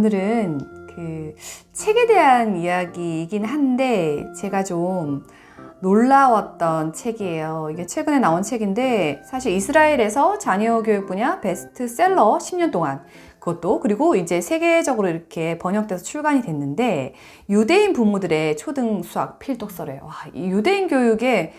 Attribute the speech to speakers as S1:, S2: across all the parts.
S1: 자, 오늘은 그 책에 대한 이야기이긴 한데 제가 좀 놀라웠던 책이에요. 이게 최근에 나온 책인데 사실 이스라엘에서 자녀 교육 분야 베스트셀러 10년 동안 그것도 그리고 이제 세계적으로 이렇게 번역돼서 출간이 됐는데 유대인 부모들의 초등 수학 필독서래요. 와, 이 유대인 교육에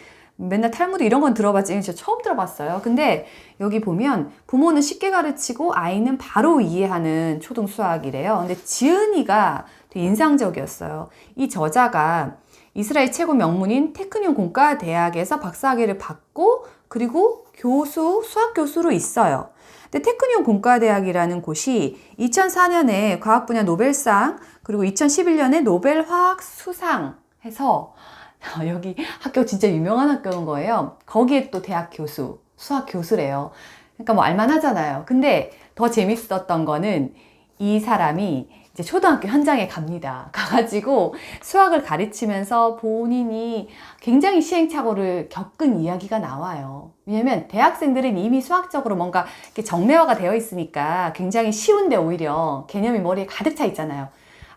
S1: 맨날 탈무드 이런 건 들어봤지 진짜 처음 들어봤어요. 근데 여기 보면 부모는 쉽게 가르치고 아이는 바로 이해하는 초등 수학이래요. 근데 지은이가 되게 인상적이었어요. 이 저자가 이스라엘 최고 명문인 테크니온 공과 대학에서 박사학위를 받고 그리고 교수 수학 교수로 있어요. 근데 테크니온 공과대학이라는 곳이 2004년에 과학 분야 노벨상 그리고 2011년에 노벨 화학 수상 해서 여기 학교 진짜 유명한 학교인 거예요. 거기에 또 대학 교수, 수학 교수래요. 그러니까 뭐 알만하잖아요. 근데 더 재밌었던 거는 이 사람이 이제 초등학교 현장에 갑니다. 가가지고 수학을 가르치면서 본인이 굉장히 시행착오를 겪은 이야기가 나와요. 왜냐면 대학생들은 이미 수학적으로 뭔가 이렇게 정례화가 되어 있으니까 굉장히 쉬운데 오히려 개념이 머리에 가득 차 있잖아요.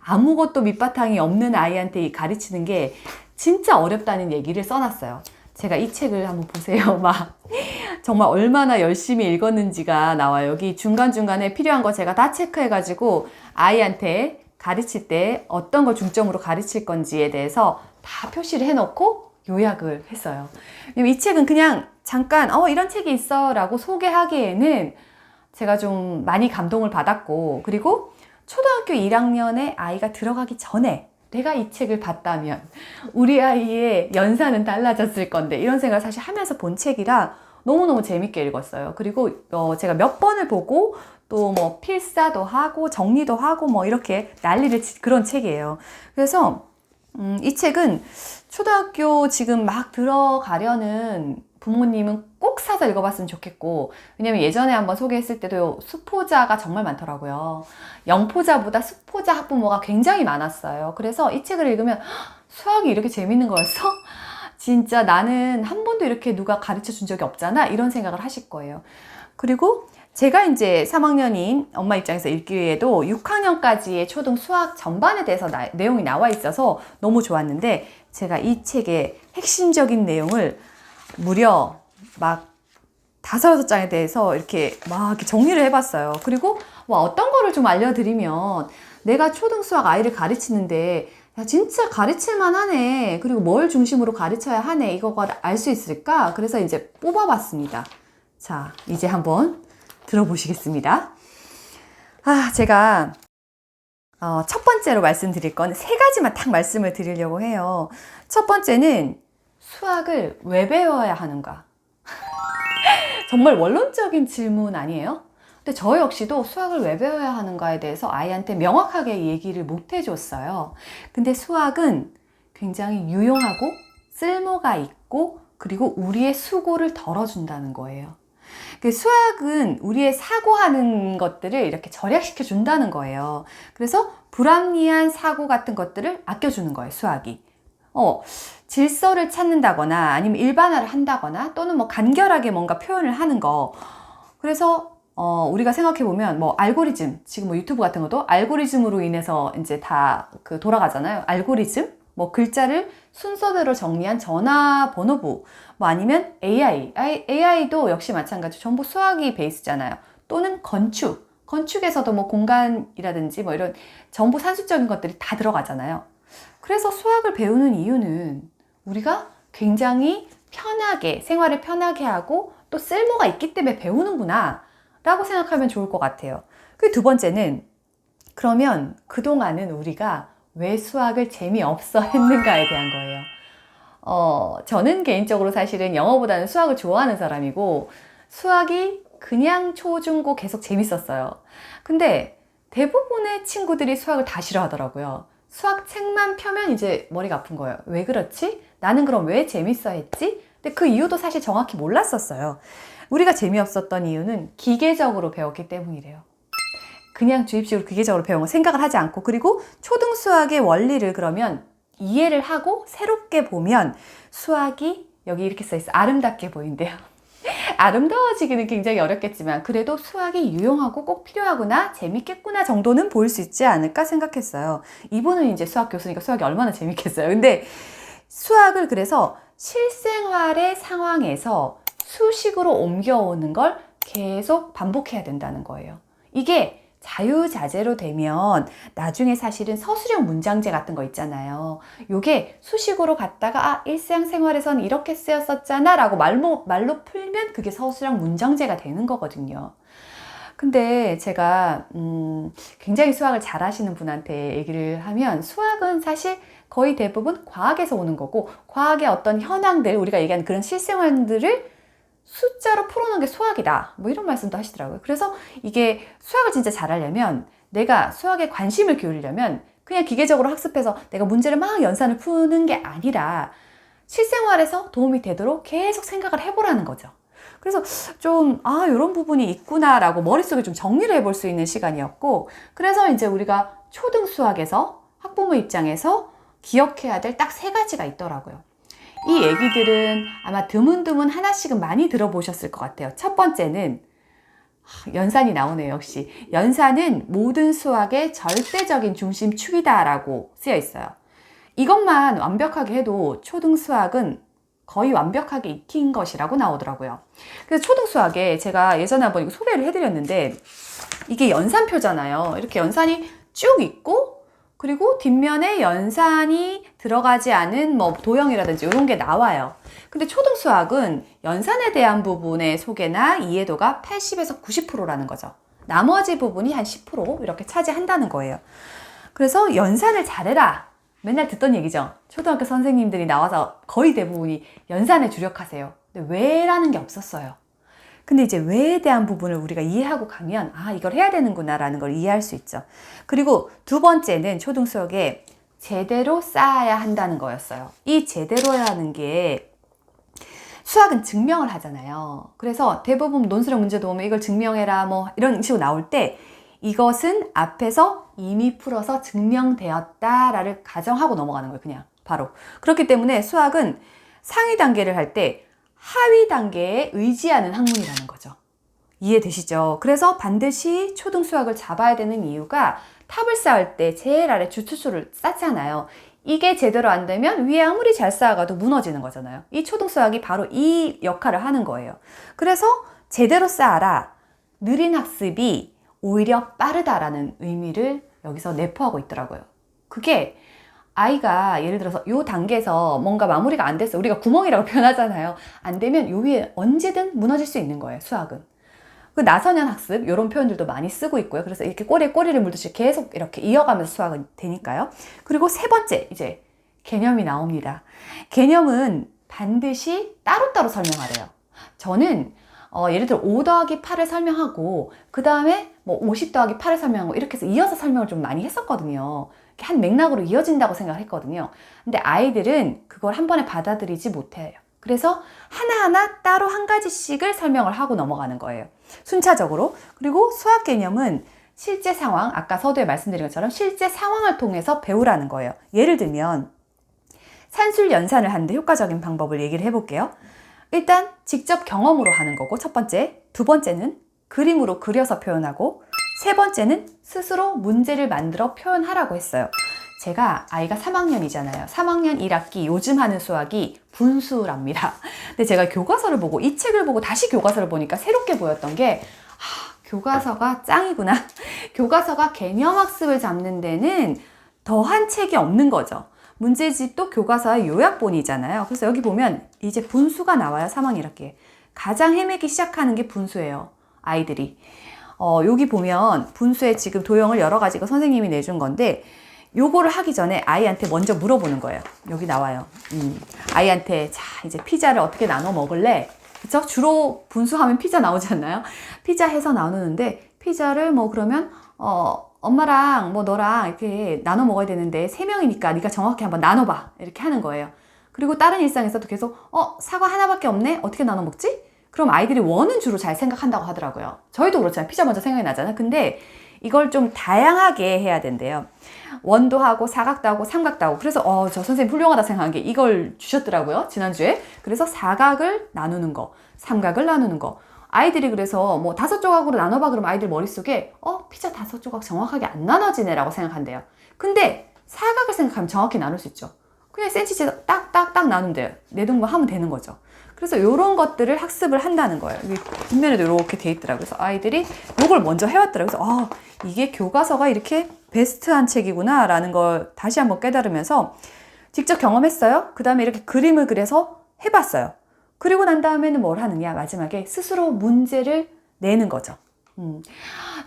S1: 아무것도 밑바탕이 없는 아이한테 가르치는 게 진짜 어렵다는 얘기를 써놨어요. 제가 이 책을 한번 보세요. 막 정말 얼마나 열심히 읽었는지가 나와요. 여기 중간중간에 필요한 거 제가 다 체크해가지고 아이한테 가르칠 때 어떤 걸 중점으로 가르칠 건지에 대해서 다 표시를 해놓고 요약을 했어요. 이 책은 그냥 잠깐 어 이런 책이 있어 라고 소개하기에는 제가 좀 많이 감동을 받았고 그리고 초등학교 1학년에 아이가 들어가기 전에 내가 이 책을 봤다면 우리 아이의 연산은 달라졌을 건데 이런 생각을 사실 하면서 본 책이라 너무너무 재밌게 읽었어요. 그리고 어 제가 몇 번을 보고 또 뭐 필사도 하고 정리도 하고 뭐 이렇게 난리를 치 그런 책이에요. 그래서 음, 이 책은 초등학교 지금 막 들어가려는 부모님은 꼭 사서 읽어봤으면 좋겠고 왜냐면 예전에 한번 소개했을 때도 수포자가 정말 많더라고요. 영포자보다 수포자 학부모가 굉장히 많았어요. 그래서 이 책을 읽으면 수학이 이렇게 재밌는 거였어? 진짜 나는 한 번도 이렇게 누가 가르쳐 준 적이 없잖아? 이런 생각을 하실 거예요. 그리고 제가 이제 3학년인 엄마 입장에서 읽기에도 6학년까지의 초등 수학 전반에 대해서 나, 내용이 나와 있어서 너무 좋았는데 제가 이 책의 핵심적인 내용을 무려 막 다섯 여섯 장에 대해서 이렇게 막 이렇게 정리를 해봤어요. 그리고 뭐 어떤 거를 좀 알려드리면 내가 초등 수학 아이를 가르치는데 야, 진짜 가르칠만 하네. 그리고 뭘 중심으로 가르쳐야 하네. 이거가 알 수 있을까? 그래서 이제 뽑아봤습니다. 자, 이제 한번 들어보시겠습니다. 아, 제가 어, 첫 번째로 말씀드릴 건 세 가지만 딱 말씀을 드리려고 해요. 첫 번째는 수학을 왜 배워야 하는가? 정말 원론적인 질문 아니에요? 근데 저 역시도 수학을 왜 배워야 하는가에 대해서 아이한테 명확하게 얘기를 못 해줬어요. 근데 수학은 굉장히 유용하고 쓸모가 있고 그리고 우리의 수고를 덜어준다는 거예요. 그 수학은 우리의 사고하는 것들을 이렇게 절약시켜 준다는 거예요. 그래서 불합리한 사고 같은 것들을 아껴주는 거예요, 수학이. 어, 질서를 찾는다거나 아니면 일반화를 한다거나 또는 뭐 간결하게 뭔가 표현을 하는 거. 그래서 어, 우리가 생각해보면, 뭐, 알고리즘, 지금 뭐 유튜브 같은 것도 알고리즘으로 인해서 이제 다 그 돌아가잖아요. 알고리즘? 뭐, 글자를 순서대로 정리한 전화번호부, 뭐 아니면 AI. AI도 역시 마찬가지. 전부 수학이 베이스잖아요. 또는 건축. 건축에서도 뭐 공간이라든지 뭐 이런 전부 산수적인 것들이 다 들어가잖아요. 그래서 수학을 배우는 이유는 우리가 굉장히 편하게, 생활을 편하게 하고 또 쓸모가 있기 때문에 배우는구나. 라고 생각하면 좋을 것 같아요. 그 두 번째는 그러면 그동안은 우리가 왜 수학을 재미없어 했는가에 대한 거예요. 어, 저는 개인적으로 사실은 영어보다는 수학을 좋아하는 사람이고 수학이 그냥 초 중 고 계속 재밌었어요. 근데 대부분의 친구들이 수학을 다 싫어하더라고요. 수학 책만 펴면 이제 머리가 아픈 거예요. 왜 그렇지? 나는 그럼 왜 재밌어 했지? 근데 그 이유도 사실 정확히 몰랐었어요. 우리가 재미없었던 이유는 기계적으로 배웠기 때문이래요. 그냥 주입식으로 기계적으로 배운 거 생각을 하지 않고 그리고 초등 수학의 원리를 그러면 이해를 하고 새롭게 보면 수학이 여기 이렇게 써 있어 아름답게 보인대요. 아름다워지기는 굉장히 어렵겠지만 그래도 수학이 유용하고 꼭 필요하구나 재밌겠구나 정도는 보일 수 있지 않을까 생각했어요. 이분은 이제 수학 교수니까 수학이 얼마나 재밌겠어요. 근데 수학을 그래서 실생활의 상황에서 수식으로 옮겨오는 걸 계속 반복해야 된다는 거예요. 이게 자유자재로 되면 나중에 사실은 서술형 문장제 같은 거 있잖아요. 요게 수식으로 갔다가 아, 일상생활에선 이렇게 쓰였었잖아 라고 말로, 말로 풀면 그게 서술형 문장제가 되는 거거든요. 근데 제가 음, 굉장히 수학을 잘 하시는 분한테 얘기를 하면 수학은 사실 거의 대부분 과학에서 오는 거고 과학의 어떤 현황들 우리가 얘기하는 그런 실생활들을 숫자로 풀어놓은 게 수학이다. 뭐 이런 말씀도 하시더라고요. 그래서 이게 수학을 진짜 잘하려면 내가 수학에 관심을 기울이려면 그냥 기계적으로 학습해서 내가 문제를 막 연산을 푸는 게 아니라 실생활에서 도움이 되도록 계속 생각을 해보라는 거죠. 그래서 좀, 아, 이런 부분이 있구나라고 머릿속에 좀 정리를 해볼 수 있는 시간이었고, 그래서 이제 우리가 초등 수학에서 학부모 입장에서 기억해야 될 딱 세 가지가 있더라고요. 이 얘기들은 아마 드문드문 하나씩은 많이 들어보셨을 것 같아요. 첫 번째는 연산이 나오네요, 역시. 연산은 모든 수학의 절대적인 중심축이다라고 쓰여 있어요. 이것만 완벽하게 해도 초등 수학은 거의 완벽하게 익힌 것이라고 나오더라고요. 그래서 초등 수학에 제가 예전에 한번 소개를 해드렸는데 이게 연산표잖아요. 이렇게 연산이 쭉 있고 그리고 뒷면에 연산이 들어가지 않은 뭐 도형이라든지 이런 게 나와요. 근데 초등 수학은 연산에 대한 부분의 소개나 이해도가 80에서 90%라는 거죠. 나머지 부분이 한 10% 이렇게 차지한다는 거예요. 그래서 연산을 잘해라. 맨날 듣던 얘기죠. 초등학교 선생님들이 나와서 거의 대부분이 연산에 주력하세요. 근데 왜 라는 게 없었어요. 근데 이제 왜에 대한 부분을 우리가 이해하고 가면 아 이걸 해야 되는구나라는 걸 이해할 수 있죠. 그리고 두 번째는 초등 수학에 제대로 쌓아야 한다는 거였어요. 이 제대로라는 게 수학은 증명을 하잖아요. 그래서 대부분 논술형 문제도 오면 이걸 증명해라 뭐 이런 식으로 나올 때 이것은 앞에서 이미 풀어서 증명되었다라를 가정하고 넘어가는 거예요. 그냥 바로. 그렇기 때문에 수학은 상위 단계를 할 때 하위 단계에 의지하는 학문이라는 거죠. 이해되시죠? 그래서 반드시 초등 수학을 잡아야 되는 이유가 탑을 쌓을 때 제일 아래 주투수를 쌓잖아요. 이게 제대로 안 되면 위에 아무리 잘 쌓아가도 무너지는 거잖아요. 이 초등 수학이 바로 이 역할을 하는 거예요. 그래서 제대로 쌓아라. 느린 학습이 오히려 빠르다라는 의미를 여기서 내포하고 있더라고요. 그게 아이가 예를 들어서 요 단계에서 뭔가 마무리가 안 됐어. 우리가 구멍이라고 표현하잖아요. 안 되면 요 위에 언제든 무너질 수 있는 거예요. 수학은. 그 나선형 학습 이런 표현들도 많이 쓰고 있고요. 그래서 이렇게 꼬리에 꼬리를 물듯이 계속 이렇게 이어가면서 수학은 되니까요. 그리고 세 번째 이제 개념이 나옵니다. 개념은 반드시 따로따로 설명하래요. 저는 어, 예를 들어 5 더하기 8을 설명하고 그 다음에 뭐 50 더하기 8을 설명하고 이렇게 해서 이어서 설명을 좀 많이 했었거든요. 한 맥락으로 이어진다고 생각을 했거든요. 근데 아이들은 그걸 한 번에 받아들이지 못해요. 그래서 하나하나 따로 한 가지씩을 설명을 하고 넘어가는 거예요. 순차적으로. 그리고 수학 개념은 실제 상황, 아까 서두에 말씀드린 것처럼 실제 상황을 통해서 배우라는 거예요. 예를 들면 산술 연산을 하는데 효과적인 방법을 얘기를 해볼게요. 일단 직접 경험으로 하는 거고 첫 번째, 두 번째는 그림으로 그려서 표현하고 세 번째는 스스로 문제를 만들어 표현하라고 했어요. 제가 아이가 3학년이잖아요. 3학년 1학기 요즘 하는 수학이 분수랍니다. 근데 제가 교과서를 보고 이 책을 보고 다시 교과서를 보니까 새롭게 보였던 게 아, 교과서가 짱이구나. 교과서가 개념 학습을 잡는 데는 더한 책이 없는 거죠. 문제집도 교과서의 요약본이잖아요. 그래서 여기 보면 이제 분수가 나와요. 3학년 1학기에. 가장 헤매기 시작하는 게 분수예요. 아이들이. 어, 여기 보면 분수에 지금 도형을 여러 가지가 선생님이 내준 건데 요거를 하기 전에 아이한테 먼저 물어보는 거예요. 여기 나와요. 음, 아이한테 자 이제 피자를 어떻게 나눠 먹을래? 그쵸? 주로 분수하면 피자 나오잖아요. 피자 해서 나누는데 피자를 뭐 그러면 어 엄마랑 뭐 너랑 이렇게 나눠 먹어야 되는데 세 명이니까 네가 정확히 한번 나눠봐 이렇게 하는 거예요. 그리고 다른 일상에서도 계속 어 사과 하나밖에 없네 어떻게 나눠 먹지? 그럼 아이들이 원은 주로 잘 생각한다고 하더라고요. 저희도 그렇잖아요. 피자 먼저 생각이 나잖아요. 근데 이걸 좀 다양하게 해야 된대요. 원도 하고 사각도 하고 삼각도 하고 그래서 어 저 선생님 훌륭하다 생각한 게 이걸 주셨더라고요 지난주에 그래서 사각을 나누는 거 삼각을 나누는 거 아이들이 그래서 뭐 다섯 조각으로 나눠봐 그러면 아이들 머릿속에 어 피자 다섯 조각 정확하게 안 나눠지네 라고 생각한대요 근데 사각을 생각하면 정확히 나눌 수 있죠 그냥 센치째 딱딱딱 나누면 돼요 내 동거 하면 되는 거죠 그래서 이런 것들을 학습을 한다는 거예요. 뒷면에도 이렇게 돼 있더라고요. 그래서 아이들이 이걸 먼저 해왔더라고요. 그래서 아, 이게 교과서가 이렇게 베스트한 책이구나 라는 걸 다시 한번 깨달으면서 직접 경험했어요. 그 다음에 이렇게 그림을 그려서 해봤어요. 그리고 난 다음에는 뭘 하느냐? 마지막에 스스로 문제를 내는 거죠. 음.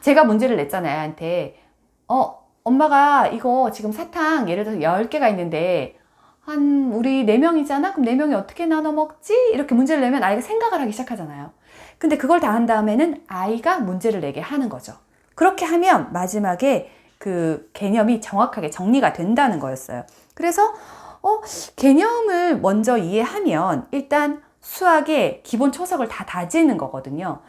S1: 제가 문제를 냈잖아요, 아이한테. 어, 엄마가 이거 지금 사탕 예를 들어서 10개가 있는데 한 우리 네 명이잖아? 그럼 네 명이 어떻게 나눠 먹지? 이렇게 문제를 내면 아이가 생각을 하기 시작하잖아요. 근데 그걸 다 한 다음에는 아이가 문제를 내게 하는 거죠. 그렇게 하면 마지막에 그 개념이 정확하게 정리가 된다는 거였어요. 그래서 어, 개념을 먼저 이해하면 일단 수학의 기본 초석을 다 다지는 거거든요.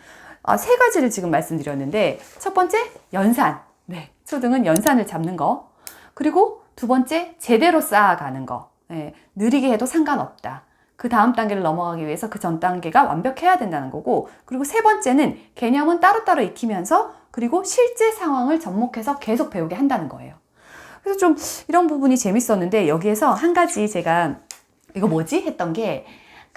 S1: 아, 세 가지를 지금 말씀드렸는데 첫 번째 연산. 네, 초등은 연산을 잡는 거. 그리고 두 번째 제대로 쌓아가는 거. 네, 느리게 해도 상관없다. 그 다음 단계를 넘어가기 위해서 그 전 단계가 완벽해야 된다는 거고, 그리고 세 번째는 개념은 따로따로 익히면서, 그리고 실제 상황을 접목해서 계속 배우게 한다는 거예요. 그래서 좀 이런 부분이 재밌었는데, 여기에서 한 가지 제가, 이거 뭐지? 했던 게,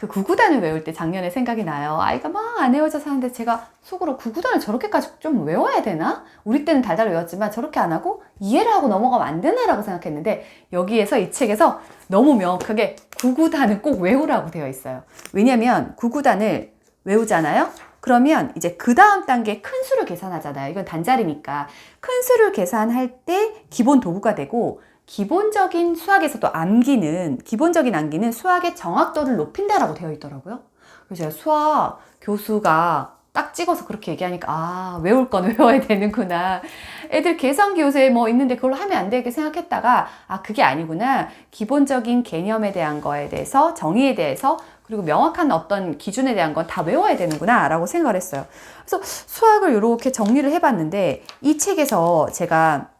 S1: 그 구구단을 외울 때 작년에 생각이 나요. 아이가 막 안 외워져서 하는데 제가 속으로 구구단을 저렇게까지 좀 외워야 되나? 우리 때는 달달 외웠지만 저렇게 안 하고 이해를 하고 넘어가면 안 되나라고 생각했는데 여기에서 이 책에서 너무 명확하게 구구단을 꼭 외우라고 되어 있어요. 왜냐면 구구단을 외우잖아요? 그러면 이제 그 다음 단계 큰 수를 계산하잖아요. 이건 단자리니까. 큰 수를 계산할 때 기본 도구가 되고 기본적인 수학에서도 암기는 기본적인 암기는 수학의 정확도를 높인다라고 되어 있더라고요. 그래서 제가 수학 교수가 딱 찍어서 그렇게 얘기하니까 아 외울 건 외워야 되는구나. 애들 계산기 요새 뭐 있는데 그걸로 하면 안 되게 생각했다가 아 그게 아니구나. 기본적인 개념에 대한 거에 대해서 정의에 대해서 그리고 명확한 어떤 기준에 대한 건 다 외워야 되는구나 라고 생각을 했어요. 그래서 수학을 이렇게 정리를 해봤는데 이 책에서 제가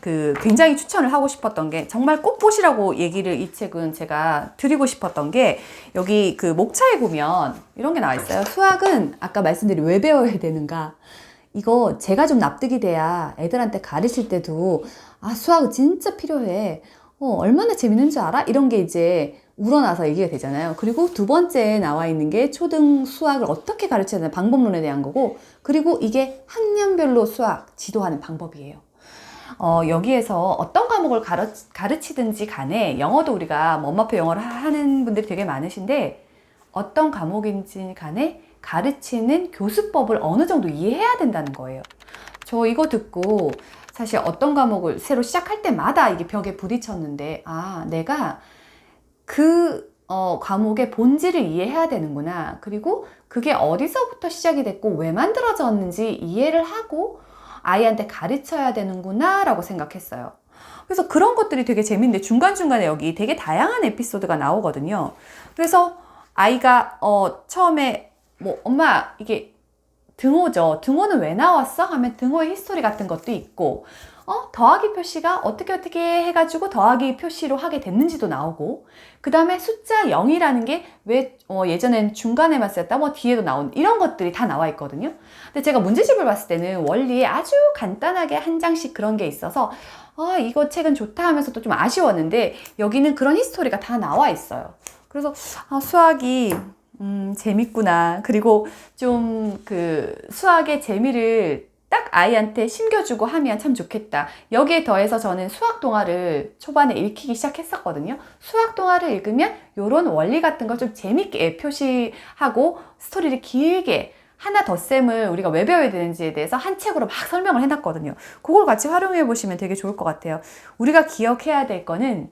S1: 그 굉장히 추천을 하고 싶었던 게 정말 꼭 보시라고 얘기를 이 책은 제가 드리고 싶었던 게 여기 그 목차에 보면 이런 게 나와 있어요. 수학은 아까 말씀드린 왜 배워야 되는가? 이거 제가 좀 납득이 돼야 애들한테 가르칠 때도 아 수학 진짜 필요해. 어, 얼마나 재밌는 줄 알아? 이런 게 이제 우러나서 얘기가 되잖아요. 그리고 두 번째에 나와 있는 게 초등 수학을 어떻게 가르쳐야 되는 방법론에 대한 거고, 그리고 이게 학년별로 수학 지도하는 방법이에요. 어, 여기에서 어떤 과목을 가르, 가르치 든지 간에 영어도 우리가 뭐 엄마표 영어를 하는 분들이 되게 많으신데 어떤 과목인지 간에 가르치는 교수법을 어느 정도 이해해야 된다는 거예요. 저 이거 듣고 사실 어떤 과목을 새로 시작할 때마다 이게 벽에 부딪혔는데 아, 내가 그 어, 과목의 본질을 이해해야 되는구나. 그리고 그게 어디서부터 시작이 됐고 왜 만들어졌는지 이해를 하고 아이한테 가르쳐야 되는구나 라고 생각했어요. 그래서 그런 것들이 되게 재밌는데 중간중간에 여기 되게 다양한 에피소드가 나오거든요. 그래서 아이가 어, 처음에 뭐 엄마 이게 등호죠. 등호는 왜 나왔어? 하면 등호의 히스토리 같은 것도 있고 어? 더하기 표시가 어떻게 어떻게 해가지고 더하기 표시로 하게 됐는지도 나오고 그 다음에 숫자 0이라는 게왜 어, 예전엔 중간에만 쓰였다 뭐 뒤에도 나온 이런 것들이 다 나와 있거든요 근데 제가 문제집을 봤을 때는 원리에 아주 간단하게 한 장씩 그런 게 있어서 아 이거 책은 좋다 하면서도 좀 아쉬웠는데 여기는 그런 히스토리가 다 나와 있어요 그래서 아, 수학이 음, 재밌구나. 그리고 좀 그 수학의 재미를 딱 아이한테 심겨주고 하면 참 좋겠다. 여기에 더해서 저는 수학 동화를 초반에 읽히기 시작했었거든요. 수학 동화를 읽으면 이런 원리 같은 걸 좀 재밌게 표시하고 스토리를 길게 하나 더 쌤을 우리가 왜 배워야 되는지에 대해서 한 책으로 막 설명을 해놨거든요. 그걸 같이 활용해 보시면 되게 좋을 것 같아요. 우리가 기억해야 될 거는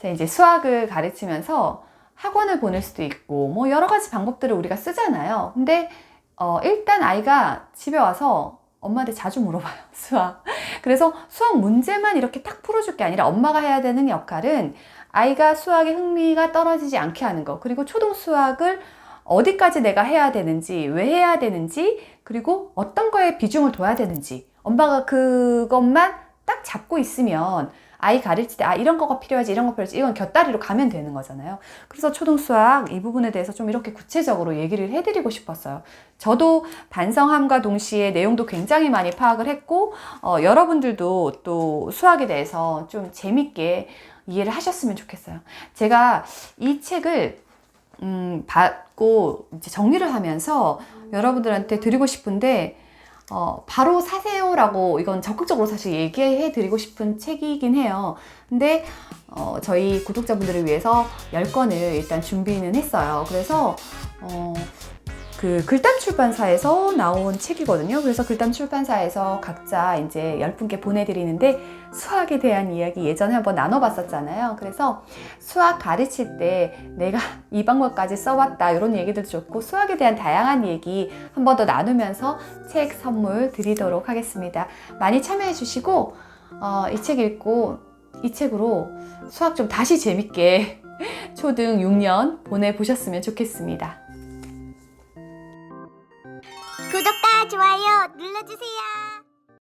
S1: 자, 이제 수학을 가르치면서 학원을 보낼 수도 있고 뭐 여러 가지 방법들을 우리가 쓰잖아요. 근데 어, 일단 아이가 집에 와서 엄마한테 자주 물어봐요. 수학. 그래서 수학 문제만 이렇게 딱 풀어줄 게 아니라 엄마가 해야 되는 역할은 아이가 수학에 흥미가 떨어지지 않게 하는 거. 그리고 초등 수학을 어디까지 내가 해야 되는지, 왜 해야 되는지, 그리고 어떤 거에 비중을 둬야 되는지, 엄마가 그것만 딱 잡고 있으면 아이 가르칠 때 아 이런 거가 필요하지 이런 거 필요하지 이건 곁다리로 가면 되는 거잖아요. 그래서 초등 수학 이 부분에 대해서 좀 이렇게 구체적으로 얘기를 해드리고 싶었어요. 저도 반성함과 동시에 내용도 굉장히 많이 파악을 했고 어, 여러분들도 또 수학에 대해서 좀 재밌게 이해를 하셨으면 좋겠어요. 제가 이 책을 음, 받고 이제 정리를 하면서 여러분들한테 드리고 싶은데 어, 바로 사세요라고 이건 적극적으로 사실 얘기해 드리고 싶은 책이긴 해요. 근데 어, 저희 구독자분들을 위해서 10권을 일단 준비는 했어요. 그래서 어, 그 글담 출판사에서 나온 책이거든요. 그래서 글담 출판사에서 각자 이제 10분께 보내드리는데 수학에 대한 이야기 예전에 한번 나눠봤었잖아요. 그래서 수학 가르칠 때 내가 이 방법까지 써왔다 이런 얘기들도 좋고 수학에 대한 다양한 얘기 한 번 더 나누면서 책 선물 드리도록 하겠습니다. 많이 참여해 주시고 어, 이 책 읽고 이 책으로 수학 좀 다시 재밌게 초등 6년 보내보셨으면 좋겠습니다.
S2: 좋아요 눌러주세요.